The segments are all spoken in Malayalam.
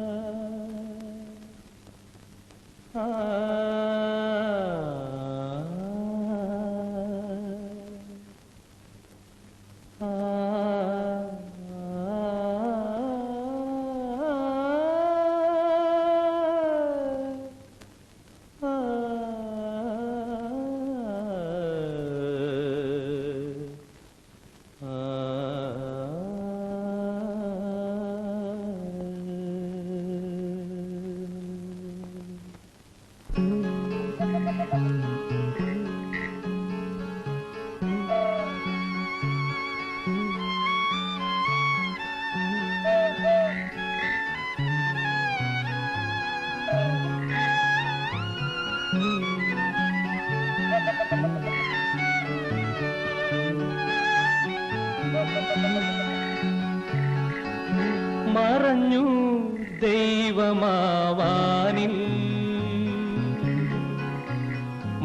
Ah. ah. മറഞ്ഞു ദൈവമാവാനിൽ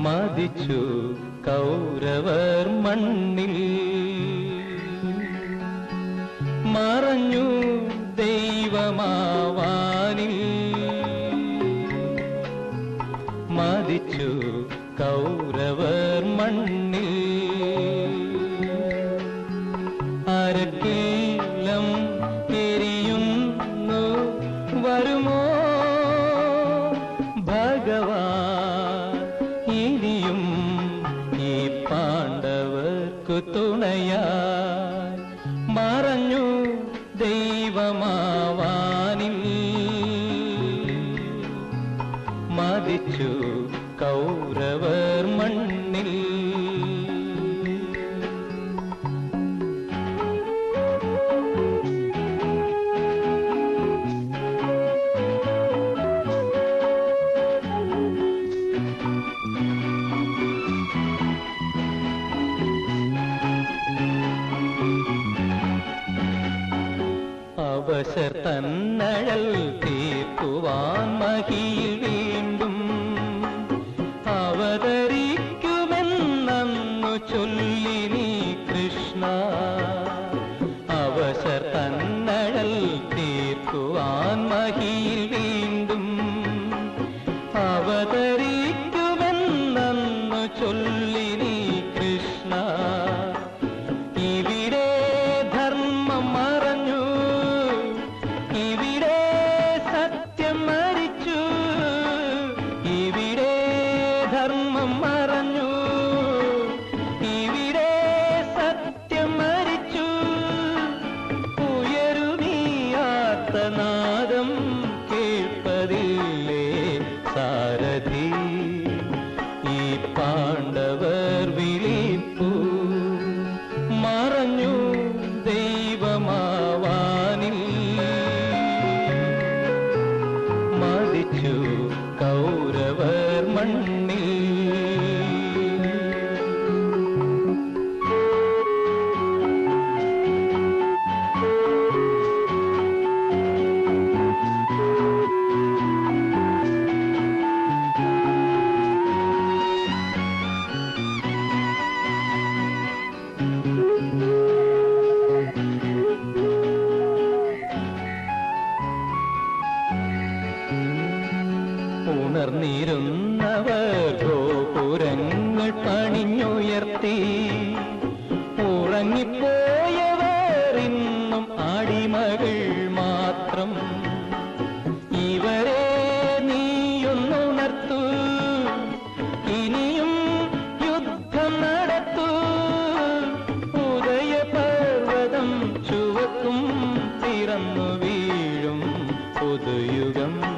മതിച്ചു കൗരവർ മണ്ണിൽ മറഞ്ഞു ദൈവമാവാനിൽ മതിച്ചു കൗരവർ മണ്ണിൽ ഭഗവാൻ ഇനിയും ഈ പാണ്ഡവർക്കു തുണയായി. മറഞ്ഞു ദൈവമാവാനിൽ. മതിച്ചു കൗരവർ അവസർ തന്നഴൽ തീർക്കുവാൻ മഹിയിൽ വീണ്ടും അവതരിക്കുമെന്നു ചൊല്ലി നീ കൃഷ്ണ. അവശർ തന്നഴൽ തീർക്കുവാൻ മഹിയിൽ വീണ്ടും അവതരിക്കുമെന്നു ചൊല്ലി ഉണർന്നിരുന്നവർ ഗോപുരങ്ങൾ പണിഞ്ഞുയർത്തി. ഉറങ്ങിപ്പോയവർ ഇന്നും അടിമകൾ മാത്രം. ഇവരെ നീയൊന്നുണർത്തു. ഇനിയും യുദ്ധം നടത്തു. ഉദയപർവതം ചുവക്കും തിറന്നു വീഴും പുതുയുഗം.